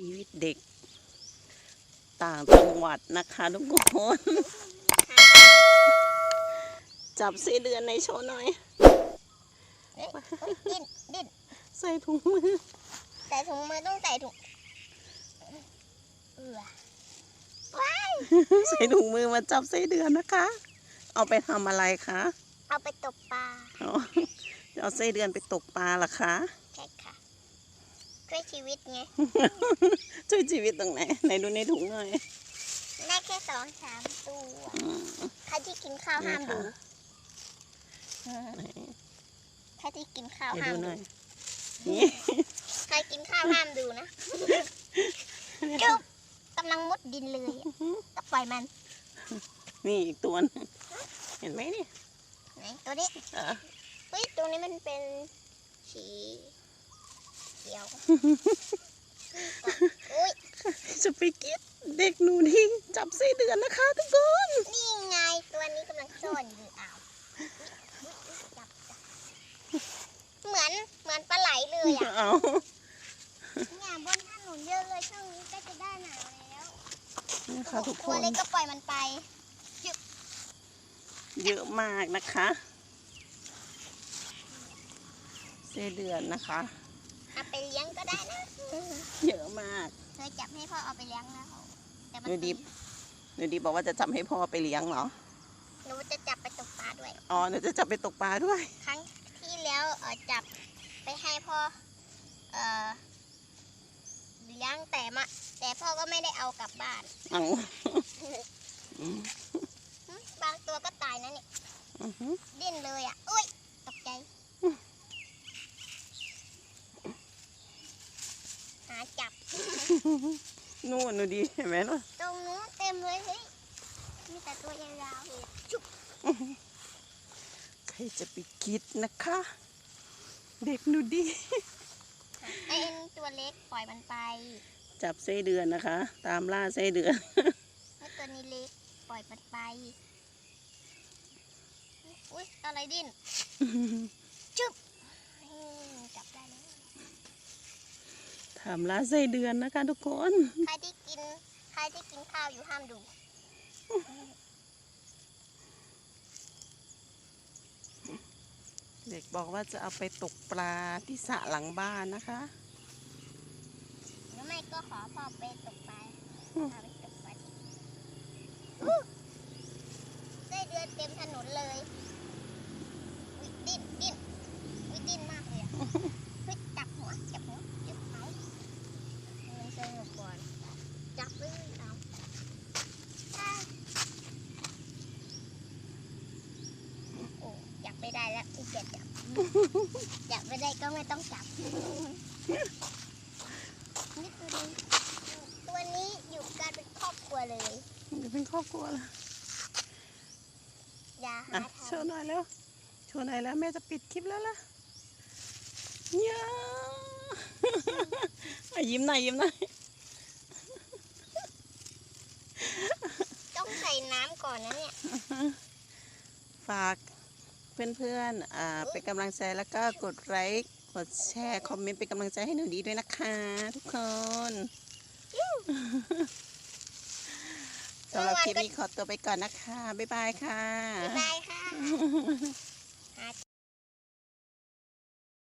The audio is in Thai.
ชีวิตเด็ก ต่างจังหวัดนะคะทุกคน จับไส้เดือนในโชว์หน่อยเอ้ยเอ้ยดิ้นดิ้นใส่ถุงมือ ใส่ถุงมือต้องใส่ถุงเอือว้ายใส่ถุงมือมาจับไส้เดือนนะคะ เอาไปทำอะไรคะ เอาไปตกปลาอ๋อจะเอาไส้เดือนไปตกปลาเหรอคะ ใช่ค่ะ ช่วยชีวิตไง ช่วยชีวิตตรงไหน ไหนดูในถุงหน่อย ได้แค่สองสามตัวอืมใครที่กินข้าวห้ามดูไหนใครที่กินข้าวเดี๋ยวห้ามดูหดูน่อยนี่ใครกินข้าวห้ามดูนะจุ๊บกำลังมุดดินเลยอะก็ปล่อยมัน นี่อีกตัวหนึงเห็นไหมนี่ไหนตัวนี้อะเฮ้ยตัวนี้มันเป็นสีเขียวอุ้ยจะไปกินเด็กหนูนี่จับไส้เดือนนะคะทุกคนนี่ไงตัวนี้กำลังซ่อนอยู่อ้าวจับจับเหมือนเหมือนปลาไหลเลยอะเอาเนี่ยบนถนนเยอะเลยช่วงนี้ก็จะได้หนาวแล้วนี่ค่ะทุกคตัวนเล็กก็ปล่อยมันไปเยอะมากนะคะไส้เดือนนะคะ เอาไปเลี้ยงก็ได้นะ เยอะมาก เคยจับให้พ่อเอาไปเลี้ยงแล้วแต่มันดูดิ หนูดีบอกว่าจะจับให้พ่อไปเลี้ยงเหรอ หนูจะจับไปตกปลาด้วย อ๋อ หนูจะจับไปตกปลาด้วย ครั้งที่แล้วเออจับไปให้พ่อเออเลี้ยงแต่มาแต่พ่อก็ไม่ได้เอากลับบ้าน เอาอืมหึบางตัวก็ตายนะเนี่ยอือหือดิ้นเลยอะอุ้ยตกใจ หา จับ นู่นหนูดีเห็นไหมล่ะตรงนู้นเต็มเลยเฮ้ยมีแต่ตัวยาวๆเลยอะชุบใครจะไปคิดนะคะ เด็กหนูดีไอ้ตัวเล็กปล่อยมันไป จับไส้เดือนนะคะ ตามล่าไส้เดือนไอ้ตัวนี้เล็กปล่อยมันไปอุ้ยอะไรดิ้นชุบนี่จับได้แล้ว ตามล่าไส้เดือนนะคะ ทุกคน ใครที่กิน ใครที่กินข้าวอยู่ห้ามดู เด็กบอกว่าจะเอาไปตกปลาที่สระหลังบ้านนะคะ หรือไม่ก็ขอพ่อไปตกปลาอืมพาไปตกปลาที่อู้ได้เดือนเต็มถนนเลยวิดิ้นดิ้นวิดิ้นมากเลยอะเฮ้ยจับหัวจับหัวจับเขามันสนุกก่อนจับเลยเอาอะโอ้จับไม่ได้แล้ว อีกจะจับ จับไม่ได้ก็ไม่ต้องจับ นี่ตัวนี้ตัวนี้อยู่กันเป็นครอบครัวเลยจะเป็นครอบครัวละอย่าอะหาโชทำว์หน่อยแล้วโชว์หน่อยแล้วแม่จะปิดคลิปแล้วล่ะเนี่ยอะยิ้มหน่อยยิ้มหน่อยต้องใส่น้ำก่อนนะเนี่ย ฝาก เพื่อนๆอ่าเป็นกำลังใจแล้วก็กดไลค์กดแชร์คอมเมนต์เป็นกำลังใจให้หนูดีด้วยนะคะ ทุกคนสำหรับคลิปนี้ขอตัวไปก่อนนะคะ บ๊ายบายค่ะ บ๊ายบายค่ะหา